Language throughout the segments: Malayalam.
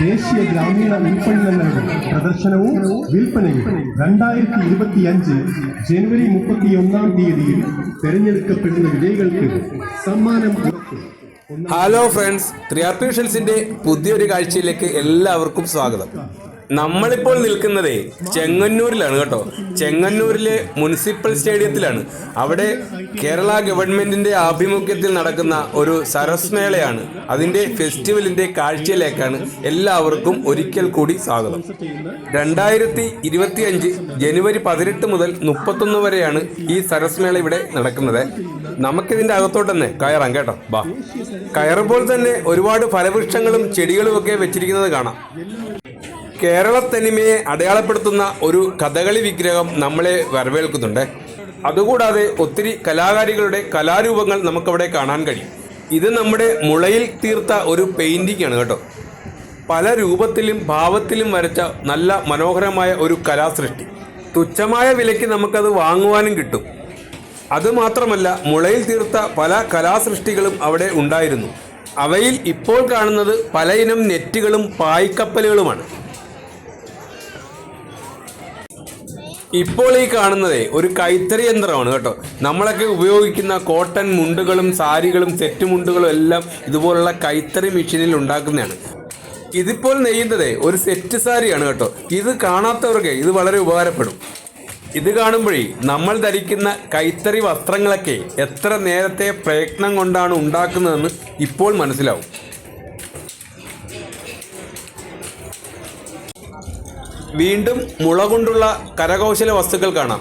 ദേശീയ ഗ്രാമീണ ഉൽപ്പന്നങ്ങളുടെ പ്രദർശനവും വിൽപ്പനയും രണ്ടായിരത്തി ഇരുപത്തിയഞ്ച് ജനുവരി മുപ്പത്തിയൊന്നാം തീയതിയിൽ തെരഞ്ഞെടുക്കപ്പെടുന്ന വിജയികൾക്ക് സമ്മാനം hello friends three R P വിഷൻസിന്റെ പുതിയൊരു കാഴ്ചയിലേക്ക് എല്ലാവർക്കും സ്വാഗതം. നമ്മളിപ്പോൾ നിൽക്കുന്നത് ചെങ്ങന്നൂരിലാണ് കേട്ടോ. ചെങ്ങന്നൂരിലെ മുനിസിപ്പൽ സ്റ്റേഡിയത്തിലാണ്. അവിടെ കേരള ഗവൺമെന്റിന്റെ ആഭിമുഖ്യത്തിൽ നടക്കുന്ന ഒരു സരസ് മേളയാണ്. അതിന്റെ ഫെസ്റ്റിവലിന്റെ കാഴ്ചയിലേക്കാണ് എല്ലാവർക്കും ഒരിക്കൽ കൂടി സ്വാഗതം. രണ്ടായിരത്തി ഇരുപത്തി അഞ്ച് ജനുവരി പതിനെട്ട് മുതൽ മുപ്പത്തൊന്ന് വരെയാണ് ഈ സരസ് മേള ഇവിടെ നടക്കുന്നത്. നമുക്കിതിന്റെ അകത്തോട്ട് തന്നെ കയറാം കേട്ടോ. ബാ. കയറുമ്പോൾ തന്നെ ഒരുപാട് ഫലവൃക്ഷങ്ങളും ചെടികളും ഒക്കെ വെച്ചിരിക്കുന്നത് കാണാം. കേരള തനിമയെ അടയാളപ്പെടുത്തുന്ന ഒരു കഥകളി വിഗ്രഹം നമ്മളെ വരവേൽക്കുന്നുണ്ട്. അതുകൂടാതെ ഒത്തിരി കലാകാരികളുടെ കലാരൂപങ്ങൾ നമുക്കവിടെ കാണാൻ കഴിയും. ഇത് നമ്മുടെ മുളയിൽ തീർത്ത ഒരു പെയിന്റിംഗ് ആണ് കേട്ടോ. പല രൂപത്തിലും ഭാവത്തിലും വരച്ച നല്ല മനോഹരമായ ഒരു കലാസൃഷ്ടി. തുച്ഛമായ വിലയ്ക്ക് നമുക്കത് വാങ്ങുവാനും കിട്ടും. അതുമാത്രമല്ല മുളയിൽ തീർത്ത പല കലാസൃഷ്ടികളും അവിടെ ഉണ്ടായിരുന്നു. അവയിൽ ഇപ്പോൾ കാണുന്നത് പലയിനം നെറ്റുകളും പായ്ക്കപ്പലുകളുമാണ്. ഇപ്പോൾ ഈ കാണുന്നത് ഒരു കൈത്തറി യന്ത്രമാണ് കേട്ടോ. നമ്മളൊക്കെ ഉപയോഗിക്കുന്ന കോട്ടൺ മുണ്ടുകളും സാരികളും സെറ്റ് മുണ്ടുകളും എല്ലാം ഇതുപോലുള്ള കൈത്തറി മെഷീനിൽ ഉണ്ടാക്കുന്നതാണ്. ഇതിപ്പോൾ നെയ്യുന്നത് ഒരു സെറ്റ് സാരിയാണ് കേട്ടോ. ഇത് കാണാത്തവർക്ക് ഇത് വളരെ ഉപകാരപ്പെടും. ഇത് കാണുമ്പോഴേ നമ്മൾ ധരിക്കുന്ന കൈത്തറി വസ്ത്രങ്ങളൊക്കെ എത്ര നേരത്തെ പ്രയത്നം കൊണ്ടാണ് ഉണ്ടാക്കുന്നതെന്ന് ഇപ്പോൾ മനസ്സിലാവും. വീണ്ടും മുള കൊണ്ടുള്ള കരകൗശല വസ്തുക്കൾ കാണാം.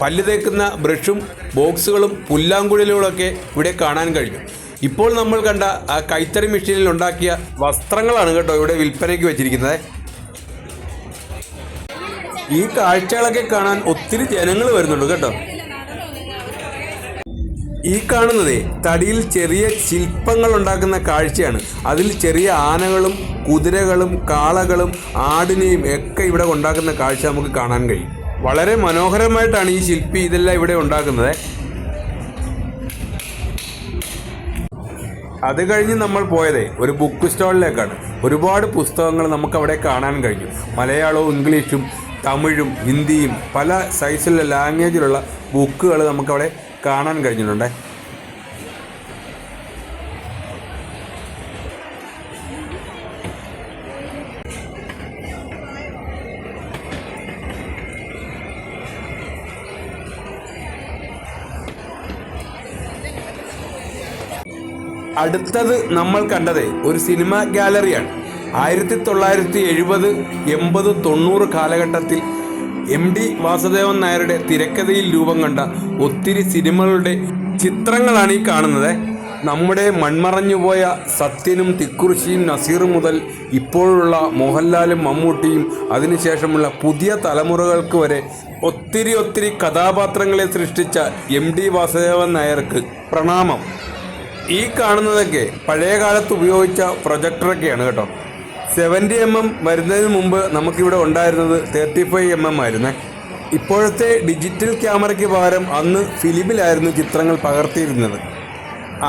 പല്ല് തേക്കുന്ന ബ്രഷും ബോക്സുകളും പുല്ലാങ്കുഴലുകളൊക്കെ ഇവിടെ കാണാൻ കഴിയും. ഇപ്പോൾ നമ്മൾ കണ്ട ആ കൈത്തറി മെഷീനിൽ ഉണ്ടാക്കിയ വസ്ത്രങ്ങളാണ് കേട്ടോ ഇവിടെ വിൽപ്പനയ്ക്ക് വെച്ചിരിക്കുന്നത്. ഈ കാഴ്ചകളൊക്കെ കാണാൻ ഒത്തിരി ജനങ്ങൾ വരുന്നുണ്ട് കേട്ടോ. ഈ കാണുന്നത് തടിയിൽ ചെറിയ ശില്പങ്ങൾ ഉണ്ടാക്കുന്ന കാഴ്ചയാണ്. അതിൽ ചെറിയ ആനകളും കുതിരകളും കാളകളും ആടിനെയും ഒക്കെ ഇവിടെ ഉണ്ടാക്കുന്ന കാഴ്ച നമുക്ക് കാണാൻ കഴിയും. വളരെ മനോഹരമായിട്ടാണ് ഈ ശില്പി ഇതെല്ലാം ഇവിടെ ഉണ്ടാക്കുന്നത്. അത് കഴിഞ്ഞ് നമ്മൾ പോയത് ഒരു ബുക്ക് സ്റ്റാളിലേക്കാണ് ഒരുപാട് പുസ്തകങ്ങൾ നമുക്ക് അവിടെ കാണാൻ കഴിഞ്ഞു. മലയാളവും ഇംഗ്ലീഷും തമിഴും ഹിന്ദിയും പല സൈസിലുള്ള ലാംഗ്വേജിലുള്ള ബുക്കുകൾ നമുക്കവിടെ കാണാൻ കഴിഞ്ഞിട്ടുണ്ടേ? അടുത്തത് നമ്മൾ കണ്ടത് ഒരു സിനിമ ഗാലറിയാണ്. ആയിരത്തി തൊള്ളായിരത്തി എഴുപത് എൺപത് തൊണ്ണൂറ് കാലഘട്ടത്തിൽ എം ഡി വാസുദേവൻ നായരുടെ തിരക്കഥയിൽ രൂപം കണ്ട ഒത്തിരി സിനിമകളുടെ ചിത്രങ്ങളാണ് ഈ കാണുന്നത്. നമ്മുടെ മൺമറഞ്ഞുപോയ സത്യനും തിക്കുറിശിയും നസീറും മുതൽ ഇപ്പോഴുള്ള മോഹൻലാലും മമ്മൂട്ടിയും അതിനുശേഷമുള്ള പുതിയ തലമുറകൾക്ക് വരെ ഒത്തിരി ഒത്തിരി കഥാപാത്രങ്ങളെ സൃഷ്ടിച്ച എം ഡി വാസുദേവൻ നായർക്ക് പ്രണാമം. ഈ കാണുന്നതൊക്കെ പഴയ കാലത്ത് ഉപയോഗിച്ച പ്രൊജക്ടറൊക്കെയാണ് കേട്ടോ. സെവന്റി എം എം വരുന്നതിന് മുമ്പ് നമുക്കിവിടെ ഉണ്ടായിരുന്നത് തേർട്ടി ഫൈവ് എം എം ആയിരുന്നേ. ഇപ്പോഴത്തെ ഡിജിറ്റൽ ക്യാമറയ്ക്ക് പകരം അന്ന് ഫിലിമിലായിരുന്നു ചിത്രങ്ങൾ പകർത്തിയിരുന്നത്.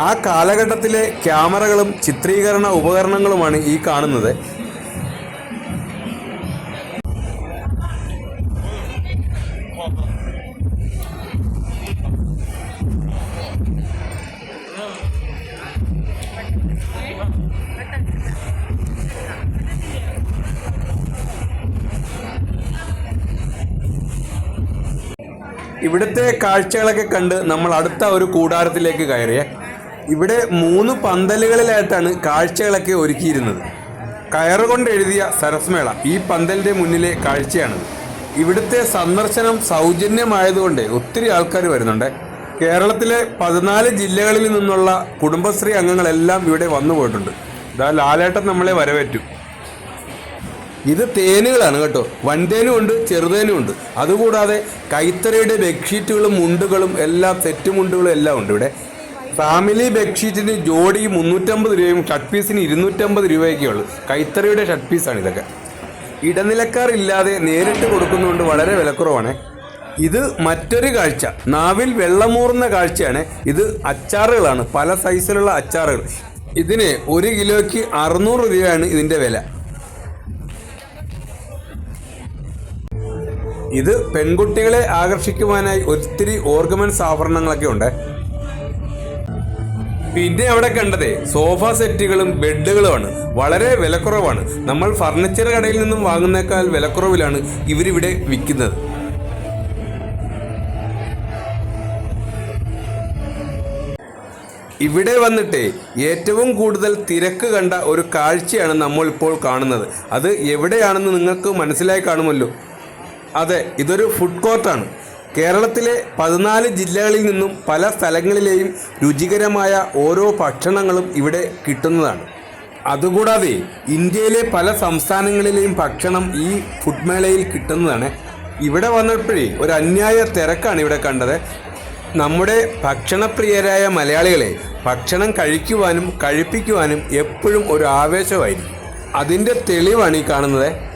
ആ കാലഘട്ടത്തിലെ ക്യാമറകളും ചിത്രീകരണ ഉപകരണങ്ങളുമാണ് ഈ കാണുന്നത്. ഇവിടുത്തെ കാഴ്ചകളൊക്കെ കണ്ട് നമ്മൾ അടുത്ത ഒരു കൂടാരത്തിലേക്ക് കയറിയേ ഇവിടെ മൂന്ന് പന്തലുകളിലായിട്ടാണ് കാഴ്ചകളൊക്കെ ഒരുക്കിയിരുന്നത്. കയറുകൊണ്ട് എഴുതിയ സരസ്മേള ഈ പന്തലിന്റെ മുന്നിലെ കാഴ്ചയാണ്. ഇവിടുത്തെ സന്ദർശനം സൗജന്യമായതുകൊണ്ട് ഒത്തിരി ആൾക്കാർ വരുന്നുണ്ട്. കേരളത്തിലെ പതിനാല് ജില്ലകളിൽ നിന്നുള്ള കുടുംബശ്രീ അംഗങ്ങളെല്ലാം ഇവിടെ വന്നു പോയിട്ടുണ്ട് ഇതാ ലാലേട്ടൻ നമ്മളെ വരവേറ്റു. ഇത് തേനുകളാണ് കേട്ടോ. വൻതേനും ഉണ്ട് ചെറുതേനും ഉണ്ട്. അതുകൂടാതെ കൈത്തറിയുടെ ബെഡ്ഷീറ്റുകളും മുണ്ടുകളും എല്ലാം സെറ്റ് മുണ്ടുകളും എല്ലാം ഉണ്ട് ഇവിടെ. ഫാമിലി ബെഡ്ഷീറ്റിന് ജോഡി മുന്നൂറ്റമ്പത് രൂപയും ഷർട്ട് പീസിന് ഇരുന്നൂറ്റമ്പത് രൂപയൊക്കെ ഉള്ളൂ. കൈത്തറിയുടെ ഷർട്ട് പീസാണ് ഇതൊക്കെ. ഇടനിലക്കാർ ഇല്ലാതെ നേരിട്ട് കൊടുക്കുന്നതുകൊണ്ട് വളരെ വിലക്കുറവാണ്. ഇത് മറ്റൊരു കാഴ്ച. നാവിൽ വെള്ളമൂറുന്ന കാഴ്ചയാണ്. ഇത് അച്ചാറുകളാണ്. പല സൈസിലുള്ള അച്ചാറുകൾ. ഇതിന് ഒരു കിലോയ്ക്ക് അറുന്നൂറ് രൂപയാണ് ഇതിന്റെ വില. ഇത് പെൺകുട്ടികളെ ആകർഷിക്കുവാനായി ഒത്തിരി ഓർഗമെൻസ് ആഭരണങ്ങളൊക്കെ ഉണ്ട്. പിന്നെ അവിടെ കണ്ടതേ സോഫ സെറ്റുകളും ബെഡുകളുമാണ്. വളരെ വിലക്കുറവാണ്. നമ്മൾ ഫർണിച്ചർ കടയിൽ നിന്നും വാങ്ങുന്നേക്കാൾ വിലക്കുറവിലാണ് ഇവരിവിടെ വിൽക്കുന്നത്. ഇവിടെ വന്നിട്ട് ഏറ്റവും കൂടുതൽ തിരക്ക് കണ്ട ഒരു കാഴ്ചയാണ് നമ്മൾ ഇപ്പോൾ കാണുന്നത്. അത് എവിടെയാണെന്ന് നിങ്ങൾക്ക് മനസ്സിലായി കാണുമല്ലോ. അതെ ഇതൊരു ഫുഡ് കോർട്ടാണ് കേരളത്തിലെ പതിനാല് ജില്ലകളിൽ നിന്നും പല സ്ഥലങ്ങളിലെയും രുചികരമായ ഓരോ ഭക്ഷണങ്ങളും ഇവിടെ കിട്ടുന്നതാണ്. അതുകൂടാതെ ഇന്ത്യയിലെ പല സംസ്ഥാനങ്ങളിലെയും ഭക്ഷണം ഈ ഫുഡ് മേളയിൽ കിട്ടുന്നതാണ്. ഇവിടെ വന്നപ്പോഴേ ഒരു അന്യായ തിരക്കാണ് ഇവിടെ കണ്ടത്. നമ്മുടെ ഭക്ഷണപ്രിയരായ മലയാളികളെ ഭക്ഷണം കഴിക്കുവാനും കഴിപ്പിക്കുവാനും എപ്പോഴും ഒരു ആവേശമായിരിക്കും. അതിന്റെ തെളിവാണ് ഈ കാണുന്നത്.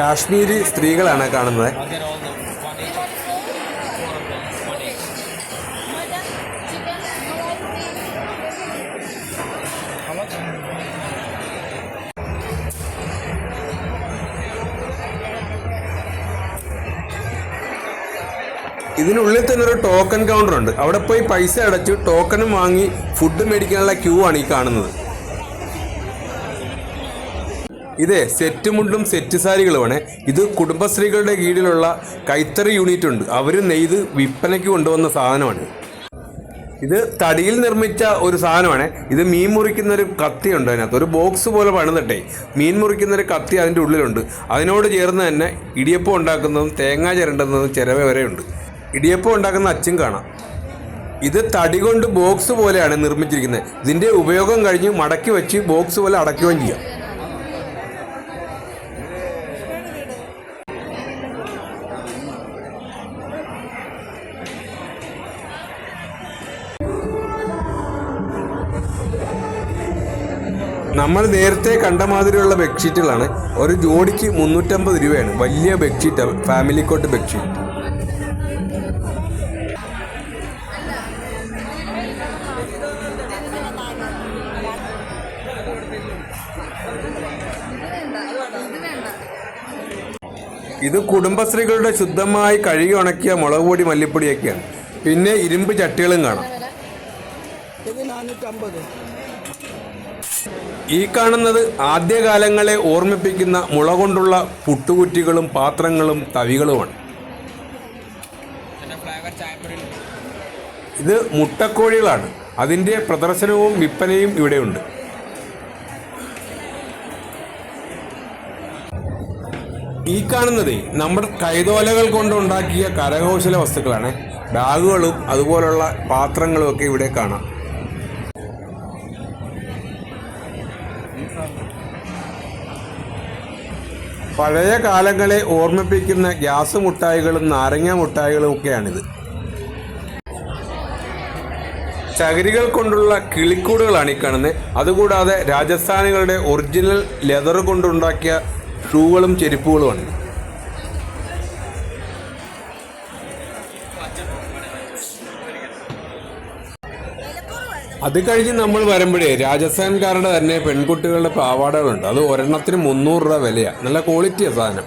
കാശ്മീരി സ്ത്രീകളാണ് കാണുന്നത്. ഇതിനുള്ളിൽ തന്നെ ഒരു ടോക്കൺ കൗണ്ടർ ഉണ്ട്. അവിടെ പോയി പൈസ അടച്ച് ടോക്കണും വാങ്ങി ഫുഡ് മേടിക്കാനുള്ള ക്യൂ ആണ് ഈ കാണുന്നത്. ഇതേ സെറ്റ് മുണ്ടും സെറ്റ് സാരികളുമാണ്. ഇത് കുടുംബശ്രീകളുടെ കീഴിലുള്ള കൈത്തറി യൂണിറ്റ് ഉണ്ട്. അവർ നെയ്ത് വിൽപ്പനയ്ക്ക് കൊണ്ടുവന്ന സാധനമാണ്. ഇത് തടിയിൽ നിർമ്മിച്ച ഒരു സാധനമാണ്. ഇത് മീൻ മുറിക്കുന്ന ഒരു കത്തിയുണ്ട് അതിനകത്ത്. ഒരു ബോക്സ് പോലെ പണിതട്ടെ. മീൻ മുറിക്കുന്ന ഒരു കത്തി അതിന്റെ ഉള്ളിലുണ്ട്. അതിനോട് ചേർന്ന് തന്നെ ഇടിയപ്പം ഉണ്ടാക്കുന്നതും തേങ്ങ ചിരണ്ടുന്നതും ചിരവ ഉണ്ട്. ഇടിയപ്പം ഉണ്ടാക്കുന്ന അച്ചും കാണാം. ഇത് തടി കൊണ്ട് ബോക്സ് പോലെയാണ് നിർമ്മിച്ചിരിക്കുന്നത്. ഇതിന്റെ ഉപയോഗം കഴിഞ്ഞ് മടക്കി വെച്ച് ബോക്സ് പോലെ അടയ്ക്കുകയും ചെയ്യാം. നമ്മൾ നേരത്തെ കണ്ട മാതിരിയുള്ള ബെഡ്ഷീറ്റുകളാണ്. ഒരു ജോഡിക്ക് മുന്നൂറ്റമ്പത് രൂപയാണ്. വലിയ ബെഡ്ഷീറ്റ് ഫാമിലി കോട്ട് ബെഡ്ഷീറ്റ്. ഇത് കുടുംബശ്രീകളുടെ ശുദ്ധമായി കഴുകി ഉണക്കിയ മുളക് പൊടി മല്ലിപ്പൊടിയൊക്കെയാണ്. പിന്നെ ഇരുമ്പ് ചട്ടികളും കാണാം. ഇത് നാനൂറ്റമ്പത്. ഈ കാണുന്നത് ആദ്യകാലങ്ങളെ ഓർമ്മിപ്പിക്കുന്ന മുള കൊണ്ടുള്ള പുട്ടുകുറ്റികളും പാത്രങ്ങളും തവികളുമാണ്. ഇത് മുട്ടക്കോഴികളാണ്. അതിന്റെ പ്രദർശനവും വിൽപ്പനയും ഇവിടെയുണ്ട്. ഈ കാണുന്നത് നമ്മുടെ കൈതോലകൾ കൊണ്ടുണ്ടാക്കിയ കരകൗശല വസ്തുക്കളാണ്. ബാഗുകളും അതുപോലുള്ള പാത്രങ്ങളും ഒക്കെ ഇവിടെ കാണാം. പഴയ കാലങ്ങളെ ഓർമ്മിപ്പിക്കുന്ന ഗ്യാസ് മുട്ടായികളും നാരങ്ങ മുട്ടായികളും ഒക്കെയാണിത്. ചകിരികൾ കൊണ്ടുള്ള കിളിക്കൂടുകളാണ് ഈ കാണുന്നത്. അതുകൂടാതെ രാജസ്ഥാനികളുടെ ഒറിജിനൽ ലെതർ കൊണ്ടുണ്ടാക്കിയ ഷൂകളും ചെരുപ്പുകളുമാണ്. അത് കഴിഞ്ഞ് നമ്മൾ വരുമ്പോഴേ രാജസ്ഥാൻകാരുടെ തന്നെ പെൺകുട്ടികളുടെ പാവാടകളുണ്ട്. അത് ഒരെണ്ണത്തിന് മുന്നൂറ് രൂപ വിലയാണ് നല്ല ക്വാളിറ്റിയാണ് സാധനം.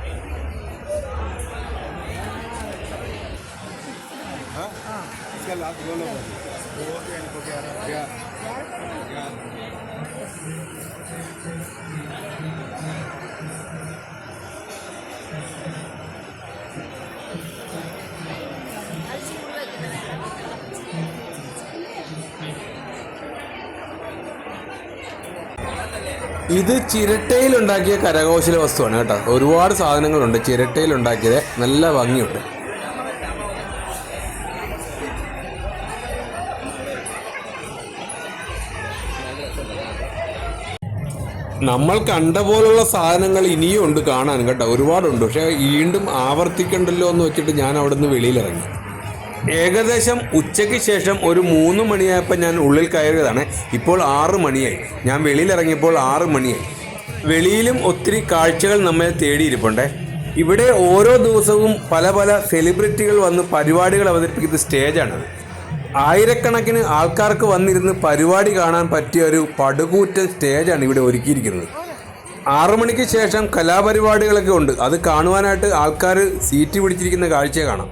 ഇത് ചിരട്ടയിൽ ഉണ്ടാക്കിയ കരകൗശല വസ്തുവാണ് കേട്ടോ. ഒരുപാട് സാധനങ്ങളുണ്ട് ചിരട്ടയിൽ ഉണ്ടാക്കിയത് നല്ല ഭംഗിയുണ്ട്. നമ്മൾ കണ്ട പോലുള്ള സാധനങ്ങൾ ഇനിയും ഉണ്ട് കാണാൻ കേട്ടോ. ഒരുപാടുണ്ട്. പക്ഷെ വീണ്ടും ആവർത്തിക്കണ്ടല്ലോ എന്ന് വെച്ചിട്ട് ഞാൻ അവിടെ നിന്ന് വെളിയിലിറങ്ങി. ഏകദേശം ഉച്ചയ്ക്ക് ശേഷം ഒരു മൂന്ന് മണിയായപ്പോൾ ഞാൻ ഉള്ളിൽ കയറിയതാണ്. ഇപ്പോൾ ആറ് മണിയായി. ഞാൻ വെളിയിലിറങ്ങിയപ്പോൾ ആറ് മണിയായി. വെളിയിലും ഒത്തിരി കാഴ്ചകൾ നമ്മെ തേടിയിരിപ്പുണ്ടേ. ഇവിടെ ഓരോ ദിവസവും പല പല സെലിബ്രിറ്റികൾ വന്ന് പരിപാടികൾ അവതരിപ്പിക്കുന്ന സ്റ്റേജാണ് ആയിരക്കണക്കിന് ആൾക്കാർക്ക് വന്നിരുന്ന് പരിപാടി കാണാൻ പറ്റിയ ഒരു പടുകൂറ്റൻ സ്റ്റേജാണ് ഇവിടെ ഒരുക്കിയിരിക്കുന്നത്. ആറു മണിക്ക് ശേഷം കലാപരിപാടികളൊക്കെ ഉണ്ട്. അത് കാണുവാനായിട്ട് ആൾക്കാർ സീറ്റ് പിടിച്ചിരിക്കുന്ന കാഴ്ച കാണാം.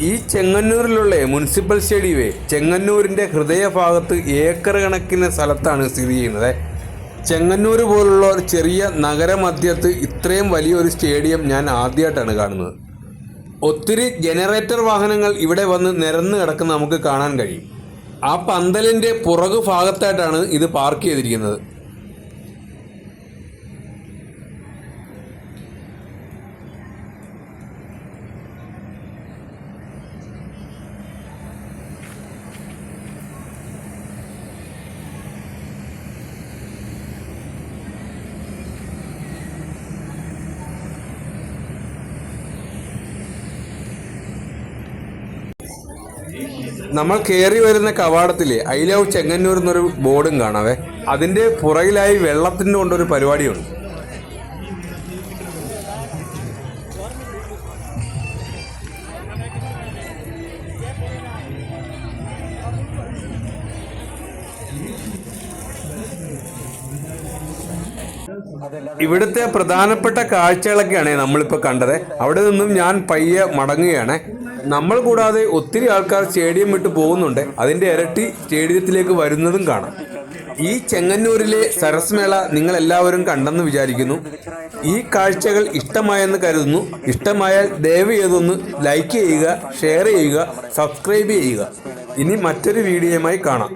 ഈ ചെങ്ങന്നൂരിലുള്ള മുനിസിപ്പൽ സ്റ്റേഡിയമേ ചെങ്ങന്നൂരിന്റെ ഹൃദയഭാഗത്ത് ഏക്കർ കണക്കിന് സ്ഥലത്താണ് സ്ഥിതി ചെയ്യുന്നത്. ചെങ്ങന്നൂർ പോലുള്ള ഒരു ചെറിയ നഗരമധ്യത്ത് ഇത്രയും വലിയൊരു സ്റ്റേഡിയം ഞാൻ ആദ്യമായിട്ടാണ് കാണുന്നത്. ഒത്തിരി ജനറേറ്റർ വാഹനങ്ങൾ ഇവിടെ വന്ന് നിരന്ന് കിടക്കുന്ന നമുക്ക് കാണാൻ കഴിയും. ആ പന്തലിന്റെ പുറകു ഭാഗത്തായിട്ടാണ് ഇത് പാർക്ക് ചെയ്തിരിക്കുന്നത്. നമ്മൾ കയറി വരുന്ന കവാടത്തിൽ ഐ ലവ് ചെങ്ങന്നൂർ എന്നൊരു ബോർഡും കാണാവേ. അതിന്റെ പുറകിലായി വെള്ളത്തിന്റെ കൊണ്ടൊരു പരിപാടിയുണ്ട്. ഇവിടുത്തെ പ്രധാനപ്പെട്ട കാഴ്ചകളൊക്കെയാണ് നമ്മളിപ്പോൾ കണ്ടത്. അവിടെ നിന്നും ഞാൻ പയ്യെ മടങ്ങുകയാണ്. നമ്മൾ കൂടാതെ ഒത്തിരി ആൾക്കാർ സ്റ്റേഡിയം വിട്ട് പോകുന്നുണ്ട്. അതിന്റെ ഇരട്ടി സ്റ്റേഡിയത്തിലേക്ക് വരുന്നതും കാണാം. ഈ ചെങ്ങന്നൂരിലെ സരസ്മേള നിങ്ങൾ എല്ലാവരും കണ്ടെന്ന് വിചാരിക്കുന്നു. ഈ കാഴ്ചകൾ ഇഷ്ടമായെന്ന് കരുതുന്നു. ഇഷ്ടമായാൽ ദയവ് ചെയ്തൊന്ന് ലൈക്ക് ചെയ്യുക ഷെയർ ചെയ്യുക സബ്സ്ക്രൈബ് ചെയ്യുക. ഇനി മറ്റൊരു വീഡിയോയുമായി കാണാം.